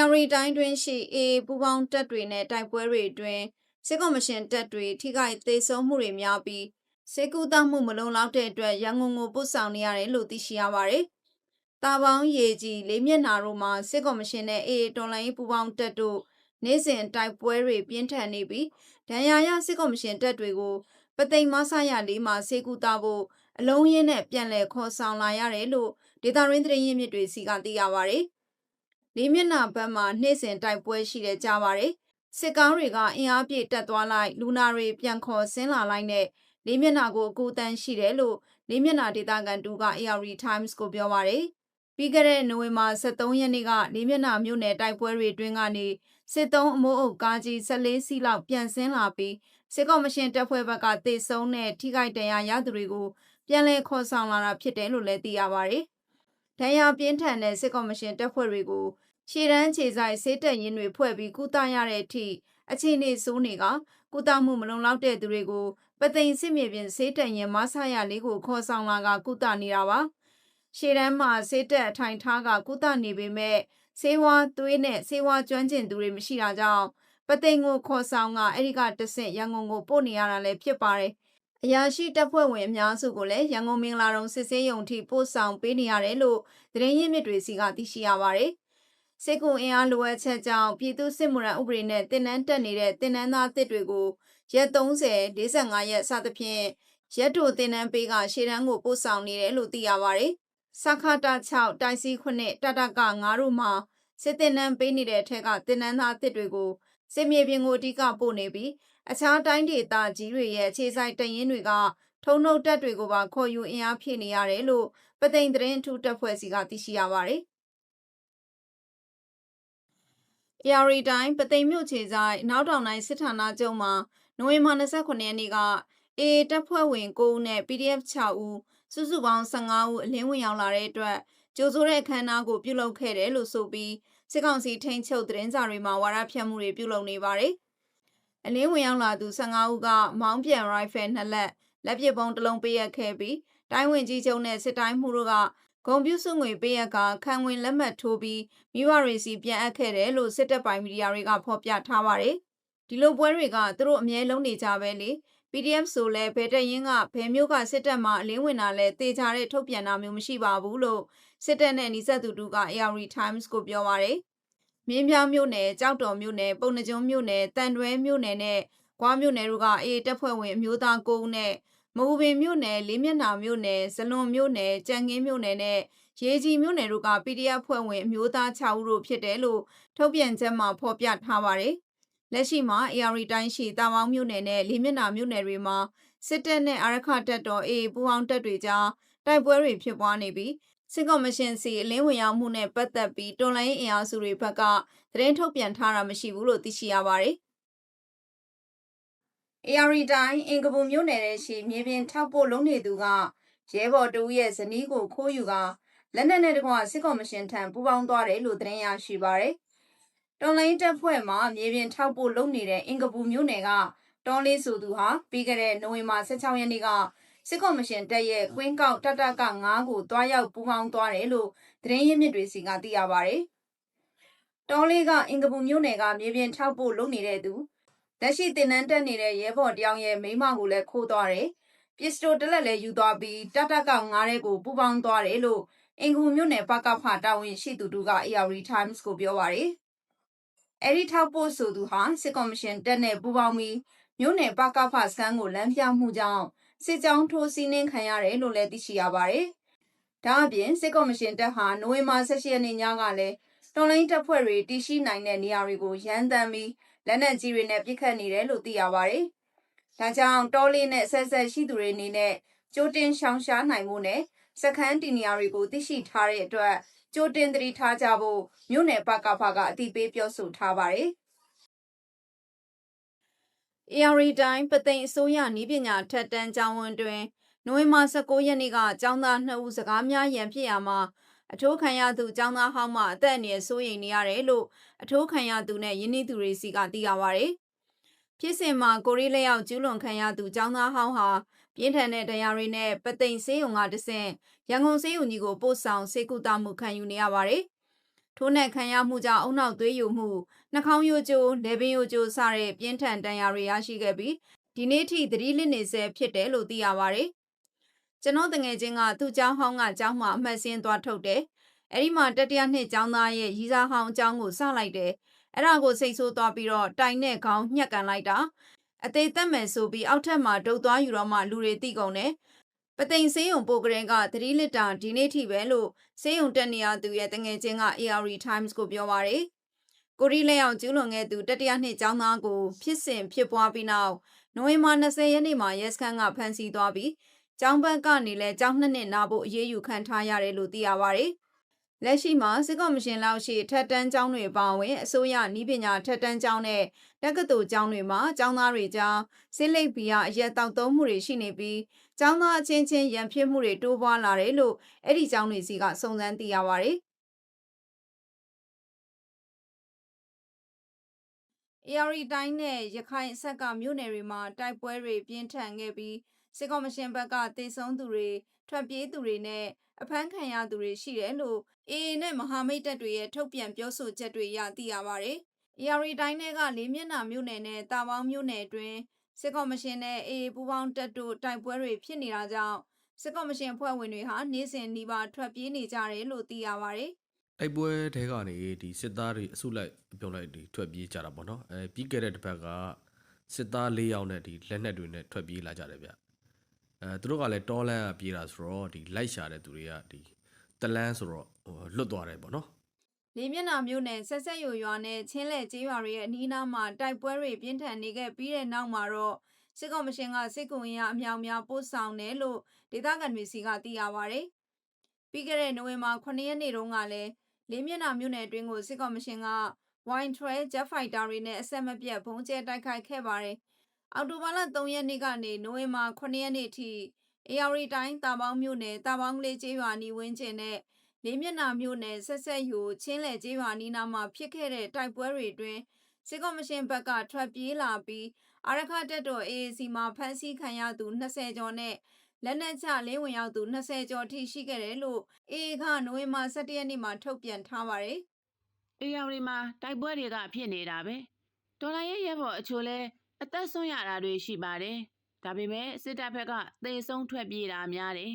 AR တိုင်းတွင်ရှိ AA ပူးပေါင်းတပ်တွေနဲ့တိုက်ပွဲတွေအတွင်းစစ်ကော်မရှင်တပ်တွေထိခိုက်သေးဆုံးမှုတွေများပြီးစေကူတမှုမလုံလောက်တဲ့အတွက်ရန်ကုန်ကိုပို့ဆောင်နေရတယ်လို့သိရှိရပါတယ်။တာပေါင်းရေကြီးလေးမျက်နာတို့မှာစစ်ကော်မရှင်နဲ့ AA တော်လိုင်းပူးပေါင်းတပ်တို့နေ့စဉ်တိုက်ပွဲတွေပြင်းထန်နေပြီးဒဏ်ရာရစစ်ကော်မရှင်တပ်တွေကိုပသိမ်မဆရလေးမှာစေကူတာဖို့အလုံးရင်းနဲ့ပြန်လည်ခေါ်ဆောင်လာရတယ်လို့ဒေတာရင်းသတင်းရင်းမြစ်တွေစီကသိရပါတယ်။ လေးမျက်နာဘက်မှာနေ့စဉ်တိုက်ပွဲရှိတဲ့ကြားပါတယ်။စစ်ကောင်းတွေကအင်အားပြည့်တက်သွားလိုက်လူနာတွေပြန်ခေါ်ဆင်းလာလိုက်နဲ့လေးမျက်နာကိုအကူအတန်းရှိတယ်လို့လေးမျက်နာဒေတာကန်တူက AR Times ကိုပြောပါတယ်။ပြီးခဲ့တဲ့နိုဝင်ဘာ23ရက်နေ့ကလေးမျက်နာမြို့နယ်တိုက်ပွဲတွေအတွင်းကနေစစ်သုံးအမိုးအုပ်ကားကြီး14စီးလောက်ပြန်ဆင်းလာပြီးစစ်ကော်မရှင်တပ်ဖွဲ့ဘက်ကတေဆုံးတဲ့ထိခိုက်ဒဏ်ရာရသူတွေကိုပြန်လည်ခေါ်ဆောင်လာတာဖြစ်တယ်လို့လည်းသိရပါတယ်။ ဒဏ်ရာပြင်းထန်တဲ့စစ်ကော်မရှင်တပ်ဖွဲ့တွေကိုရှေ့တန်းခြေဆိုင်ဆေးတက်ရင်တွေဖွဲ့ပြီးကုသရတဲ့အထိအခြေအနေဆိုးနေကကုသမှုမလုံလောက်တဲ့သူတွေကိုပသိမ်စစ်မြေပြင်ဆေးတက်ရင်မဆရလေးကိုခေါ်ဆောင်လာကကုသနေတာပါ။ရှေ့တန်းမှာဆေးတက်အထိုင်ထားကကုသနေပေမဲ့ဆေးဝါးသွေးနဲ့ဆေးဝါးကျွမ်းကျင်သူတွေမရှိတာကြောင့်ပသိမ်ကိုခေါ်ဆောင်ကအဲ့ဒီကတဆင့်ရန်ကုန်ကိုပို့နေရတာလည်းဖြစ်ပါတယ်။ အရာရှိတပ်ဖွဲ့ဝင်အများစုကိုလည်းရန်ကုန်မင်္ဂလာတုံစစ်ဆေးရုံထိပို့ဆောင်ပေးနေရတယ်လို့သတင်းရင်းမြစ်တွေစီကသိရှိရပါတယ်။စစ်ကူအင်အားလိုအပ်ချက်ကြောင့်ပြည်သူစစ်မှုရန်ဥပဒေနဲ့တင်နန်းတက်နေတဲ့တင်နန်းသားတစ်တွေကိုရက်30 45ရက်စသဖြင့်ရက်တို့တင်နန်းပေးကရှေ့တန်းကိုပို့ဆောင်နေတယ်လို့သိရပါတယ်။စခတာ6တိုက်စီ9တတက9တို့မှာစစ်တင်နန်းပေးနေတဲ့အထက်ကတင်နန်းသားတစ်တွေကို စစ်မြေပြင်ကိုအဓိကပို့နေပြီးအခြားတိုင်းဒေသကြီးတွေရဲ့အခြေစိုက်တရင်တွေကထုံနှုတ်တက်တွေကိုပါခေါ်ယူအင်အားဖြည့်နေရတယ်လို့ပသိမ်သတင်းထူးတပ်ဖွဲ့စီကသိရှိရပါတယ်။ AR တိုင်းပသိမ်မြို့ခြေဆိုင်နောက်တောင်တိုင်းစစ်ဌာနချုပ်မှာနိုဝင်ဘာ29ရက်နေ့က AA တပ်ဖွဲ့ဝင်9ဦးနဲ့ PDF 6ဦးစုစုပေါင်း15ဦးအလင်းဝင်ရောက်လာတဲ့အတွက်ကြိုးစိုးတဲ့အခမ်းအနားကိုပြုလုပ်ခဲ့တယ်လို့ဆိုပြီး စစ်ကောင်စီထိန်းချုပ်သတင်းစာတွေမှာဝါဒဖြန့်မှုတွေပြုလုပ်နေပါတယ်။အလင်းဝင်ရောက်လာသူ15ဦးကမောင်းပြန်ရိုင်ဖယ်နှစ်လက်လက်ပစ်ပုံးတစ်လုံးပေးရခဲ့ပြီးတိုင်းဝင်ကြီးချုပ်နဲ့စစ်တိုင်းမှုတို့ကဂုံပြူစုငွေပေးရကခံဝင်လက်မှတ်ထိုးပြီးမိဘတွေစီပြန်အပ်ခဲ့တယ်လို့စစ်တပ်ပိုင်းမီဒီယာတွေကဖော်ပြထားပါတယ်။ဒီလိုပွဲတွေကသူတို့အမြဲလုံးနေကြပဲလေ PDF ဆိုလဲဘယ်တရင်ကဘယ်မျိုးကစစ်တပ်မှအလင်းဝင်တာလဲတေချာတဲ့ထုတ်ပြန်တာမျိုးမရှိပါဘူးလို့စစ်တပ်နဲ့နီးစပ်သူတို့က AR Times ကိုပြောပါတယ်။မြင်းပြားမြို့နယ်ကြောက်တော်မြို့နယ်ပုံနှကျုံမြို့နယ်တန်တွဲမြို့နယ်နဲ့ကွာမြို့နယ်တို့ကအေးတပ်ဖွဲ့ဝင်အမျိုးသား9ဦးနဲ့မအူပင်မြို့နယ်လေးမျက်နှာမြို့နယ်ဇလွန်မြို့နယ်ကြံငင်းမြို့နယ်နဲ့ရေကြီးမြို့နယ်တို့က PDF ဖွဲ့ဝင်အမျိုးသား6ဦးတို့ဖြစ်တယ်လို့ထုတ်ပြန်ချက်မှာဖော်ပြထားပါတယ်။ လက်ရှိမှာ AR တိုင်းရှိတာမောင်းမြို့နယ်နဲ့လေးမျက်နှာမြို့နယ်တွေမှာစစ်တပ်နဲ့အာရခတပ်တော် AA ပူးပေါင်းတပ်တွေကြားတိုက်ပွဲတွေဖြစ်ပွားနေပြီးစစ်ကော်မရှင်စီအလင်းဝင်ရောက်မှုနဲ့ပတ်သက်ပြီးတော်လိုင်းအင်အားစုတွေဘက်ကသတင်းထုတ်ပြန်ထားတာမရှိဘူးလို့သိရှိရပါတယ်။ AR တိုင်းအင်ကပူမြို့နယ်ရဲ့ရှိမြေပြင်ထောက်ပို့လုံးနေသူကရဲဘော်တူရဲ့ဇနီးကိုခိုးယူကလက်နက်နဲ့တကွစစ်ကော်မရှင်ထံပူးပေါင်းသွားတယ်လို့သတင်းရရှိပါတယ်။ တော်လိုင်းတပ်ဖွဲ့မှမြေပြင်ထောက်ပို့လုံးနေတဲ့အင်ကပူမြို့နယ်ကတောင်းလေးဆိုသူဟာပြီးခဲ့တဲ့နိုဝင်ဘာ16ရက်နေ့ကစစ်ကော်မရှင်တပ်ရဲ့ကွင်းကောက်တတက9ကိုတွားရောက်ပူးပေါင်းသွားတယ်လို့သတင်းရင်းမြစ်တွေစီကသိရပါတယ်။တောလေးကအင်ကပူမြို့နယ်ကမြေပြင်ထောက်ပို့လုံးနေတဲ့သူလက်ရှိတင်နန်းတက်နေတဲ့ရဲဘော်တယောက်ရဲ့မိမကိုလည်းခိုးသွားတယ်။ပစ္စတိုတလက်လည်းယူသွားပြီးတတက9တဲ့ကိုပူပေါင်းသွားတယ်လို့အင်ကူမြို့နယ်ပကဖတာဝန်ရှိသူတို့က AR Times ကိုပြောပါတယ်။ အဲဒီထောက်ပို့ဆိုသူဟာစစ်ကော်မရှင်တက်နဲ့ပူပေါင်းပြီးမြို့နယ်ပကဖစခန်းကိုလမ်းပြမှုကြောင့်စစ်ကြောင်းထိုးစီးနှင်းခံရတယ်လို့လည်းသိရှိရပါတယ်။ဒါအပြင်စစ်ကော်မရှင်တပ်ဟာနိုဝင်ဘာ16ရက်နေ့ညကလည်းတော်လိုင်းတပ်ဖွဲ့တွေတည်ရှိနိုင်တဲ့နေရာတွေကိုရန်တမ်းပြီးလက်နက်ကြီးတွေနဲ့ပစ်ခတ်နေတယ်လို့သိရပါတယ်။ဒါကြောင့်တောလေးနဲ့ဆက်ဆက်ရှိသူတွေအနေနဲ့ကြိုတင်ရှောင်ရှားနိုင်ဖို့နဲ့စခန်းတီနေရာတွေကိုသိရှိထားတဲ့အတွက် ကြိုတင်သတိထားကြဖို့မြို့နယ်ပကဖကအတိပေးပြောဆိုထားပါတယ်။ AR တိုင်းပသိမ်အစိုးရနီးပညာထက်တန်းကျောင်းဝန်တွင်နိုဝင်ဘာ19ရက်နေ့ကကျောင်းသား2ဦးစကားများရန်ဖြစ်ရမှာအထိုးခံရသူကျောင်းသားဟောင်းမှအသက်အန္တရာယ်စိုးရိမ်နေရတယ်လို့အထိုးခံရသူနဲ့ယင်းနှီးသူတွေစီကသိရပါဗျ။ ဖြစ်စဉ်မှာကိုရီးလက်ရောက်ကျူးလွန်ခံရသူကျောင်းသားဟောင်းဟာပြင်းထန်တဲ့ဒဏ်ရာတွေနဲ့ပသိမ်ဆေးရုံကတဆင့်ရန်ကုန်ဆေးရုံကြီးကိုပို့ဆောင်ဆေးကုသမှုခံယူနေရပါတယ်။ ထိုးနှက်ခံရမှုကြောင့်အုံနောက်သွေးယိုမှုနှာခေါင်းရိုးကျိုးလေပင်ရိုးကျိုးစတဲ့ပြင်းထန်ဒဏ်ရာတွေရရှိခဲ့ပြီးဒီနေ့ထိသတိလစ်နေဆဲဖြစ်တယ်လို့သိရပါတယ်။ကျွန်တော်တငယ်ချင်းကသူ့เจ้าဟောင်းကเจ้าမှာအမှတ်စင်းသွားထုတ်တယ်။အဲ့ဒီမှာတတိယနှစ်เจ้าသားရဲ့ရီစားဟောင်းအကြောင်းကိုစလိုက်တယ်။ အဲ့ဒါကိုစိတ်ဆိုးသွားပြီးတော့တိုင်နဲ့ခေါင်းညှက်ကန်လိုက်တာ။အသေးသက်မယ်ဆိုပြီးအောက်ထပ်မှာဒုတ်သွားယူတော့မှလူတွေတိကုန်တယ်။ပသိမ်စေးုံပိုကရင်ကသတိလစ်တာဒီနေ့ထိပဲလို့စေးုံတက်နေရသူရဲ့တငယ်ချင်းက AR Times ကိုပြောပါရယ်။ကိုရီလက်အောင်ကျူးလွန်ခဲ့သူတတိယနှစ်ကျောင်းသားကိုဖြစ်စဉ်ဖြစ်ပွားပြီးနောက်နိုဝင်ဘာ20ရက်နေ့မှာရဲစခန်းကဖမ်းဆီးသွားပြီးကျောင်းဘက်ကနေလည်းကျောင်းနှစ်နှစ်နာဖို့အရေးယူခံထားရတယ်လို့သိရပါရယ်။ လက်ရှိမှာစစ်ကော်မရှင်လောက်ရှိထက်တန်းကျောင်းတွေပါဝင်အစိုးရနီးပညာထက်တန်းကျောင်းနဲ့တက္ကသိုလ်ကျောင်းတွေမှာကျောင်းသားတွေကြားစိလိပ်ဘီယာအရက်တောက်သုံးမှုတွေရှိနေပြီးကျောင်းသားအချင်းချင်းရန်ဖြစ်မှုတွေတိုးပွားလာတယ်လို့အဲ့ဒီကျောင်းတွေစီကစုံစမ်းသိရပါရယ်။ AR တိုင်းနဲ့ရခိုင်အဆက်ကမြို့နယ်တွေမှာတိုက်ပွဲတွေပြင်းထန်ခဲ့ပြီးစစ်ကော်မရှင်ဘက်ကတေဆုံးသူတွေထွက်ပြေးသူတွေနဲ့ အဖမ်းခံရသူတွေရှိတယ်လို့ AA နဲ့မဟာမိတ်တပ်တွေရဲ့ထုတ်ပြန်ပြောဆိုချက်တွေရသိရပါဗျ။ AR တိုင်းတွေကလေးမျက်နှာမြို့နယ်နဲ့တာပေါင်းမြို့နယ်အတွင်းစစ်ကော်မရှင်နဲ့ AA ပူးပေါင်းတပ်တို့တိုက်ပွဲတွေဖြစ်နေတာကြောင့်စစ်ကော်မရှင်ဖွဲ့ဝင်တွေဟာနေ့စဉ်နှီးပါထွက်ပြေးနေကြတယ်လို့သိရပါဗျ။တိုက်ပွဲတဲကနေဒီစစ်သားတွေအစုလိုက်ပြုံလိုက်ဒီထွက်ပြေးကြတာပေါ့နော်အဲပြီးခဲ့တဲ့တစ်ပတ်ကစစ်သား၄ယောက်နဲ့ဒီလက်နက်တွေနဲ့ထွက်ပြေးလာကြတယ်ဗျ အဲသူတို့ကလည်းတောလန်းကပြေးတာဆိုတော့ဒီလိုက်ရှာတဲ့သူတွေကဒီတလန်းဆိုတော့ဟိုလွတ်သွားတယ်ပေါ့နော်လေးမျက်နှာမြို့နယ်ဆက်ဆက်ရွရွာနဲ့ချင်းလဲကျေးရွာတွေရဲ့အနီးအနားမှာတိုက်ပွဲတွေပြင်းထန်နေခဲ့ပြီးတဲ့နောက်မှာတော့စစ်ကောင်မရှင်ကစစ်ကူအင်အားအမြောက်များပို့ဆောင်တယ်လို့ဒေသခံတွေစီကသိရပါဗျ။ပြီးခဲ့တဲ့နိုဝင်ဘာ9ရက်နေ့တုန်းကလည်းလေးမျက်နှာမြို့နယ်အတွင်းကိုစစ်ကောင်မရှင်က Wine Trail Jet Fighter တွေနဲ့အဆက်မပြတ်ဘုံကျဲတိုက်ခိုက်ခဲ့ပါတယ်။ အောက်တိုဘာလ3ရက်နေ့ကနေနိုဝင်ဘာ9ရက်နေ့ထိ AR တိုင်းတာပေါင်းမြို့နယ်တာပေါင်းကလေးကျေးရွာနီးဝန်းကျင်နဲ့လေးမျက်နှာမြို့နယ်ဆက်ဆက်ယူချင်းလဲကျေးရွာနီးနားမှာဖြစ်ခဲ့တဲ့တိုက်ပွဲတွေအတွင်းစစ်ကော်မရှင်ဘက်ကထွက်ပြေးလာပြီးအာရခတက်တော် AAC မှာဖမ်းဆီးခံရသူ20ကျော်နဲ့လက်နက်ချလင်းဝင်ရောက်သူ20ကျော်ထိရှိခဲ့တယ်လို့ AA ကနိုဝင်ဘာ17ရက်နေ့မှာထုတ်ပြန်ထားပါတယ်အေယာရီမှာတိုက်ပွဲတွေကဖြစ်နေတာပဲဒေါ်လာရဲ့ရဲဘော်အချို့လဲ အသက်ဆုံးရတာတွေရှိပါတယ်ဒါပေမဲ့စစ်တပ်ဘက်ကသေဆုံးထွက်ပြေးတာများတယ်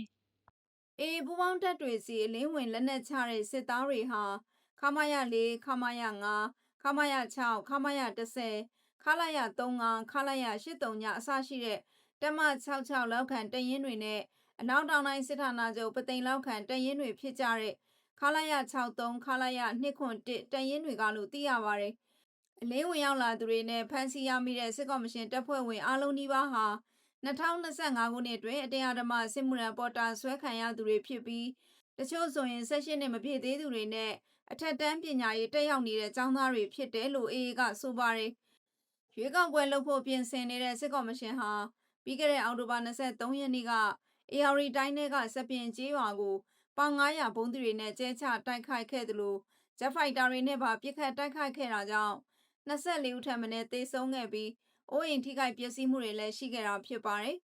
အေးပူပေါင်းတပ်တွေစီအလင်းဝင်လက်နက်ချတဲ့စစ်သားတွေဟာခမာယ၄ခမာယ9ခမာယ6ခမာယ10ခလာယ35ခလာယ83ညအစရှိတဲ့တမ66လောက်ခံတရင်တွေနဲ့အနောက်တောင်တိုင်းစစ်ဌာနချုပ်ပသိမ်လောက်ခံတရင်တွေဖြစ်ကြတဲ့ခလာယ63ခလာယ201တရင်တွေကလို့သိရပါတယ် အလင်းဝင်ရောက်လာသူတွေနဲ့ဖမ်းဆီးရမိတဲ့စစ်ကော်မရှင်တပ်ဖွဲ့ဝင်အားလုံးဒီပါဟာ2025ခုနှစ်အတွင်းအတရားဓမ္မစစ်မှုရန်ပေါ်တာဆွဲခံရသူတွေဖြစ်ပြီးတချို့ဆိုရင်16နှစ်မပြည့်သေးသူတွေနဲ့အထက်တန်းပညာရေးတက်ရောက်နေတဲ့ကျောင်းသားတွေဖြစ်တယ်လို့ AA ကဆိုပါတယ်။ရွေးကောက်ပွဲလုပ်ဖို့ပြင်ဆင်နေတဲ့စစ်ကော်မရှင်ဟာပြီးခဲ့တဲ့အောက်တိုဘာ23ရက်နေ့က AR တိုင်းထဲကစပင်ကျေးရွာကိုပေါင်900ဘုံသူတွေနဲ့ကျဲချတိုက်ခိုက်ခဲ့သလိုဂျက်ဖိုက်တာတွေနဲ့ပါပစ်ခတ်တိုက်ခိုက်ခဲ့တာကြောင့် 24ဦးထပ်မံသေဆုံးခဲ့ပြီးအိုးအိမ်ထိခိုက်ပျက်စီးမှုတွေလည်းရှိခဲ့တာဖြစ်ပါတယ်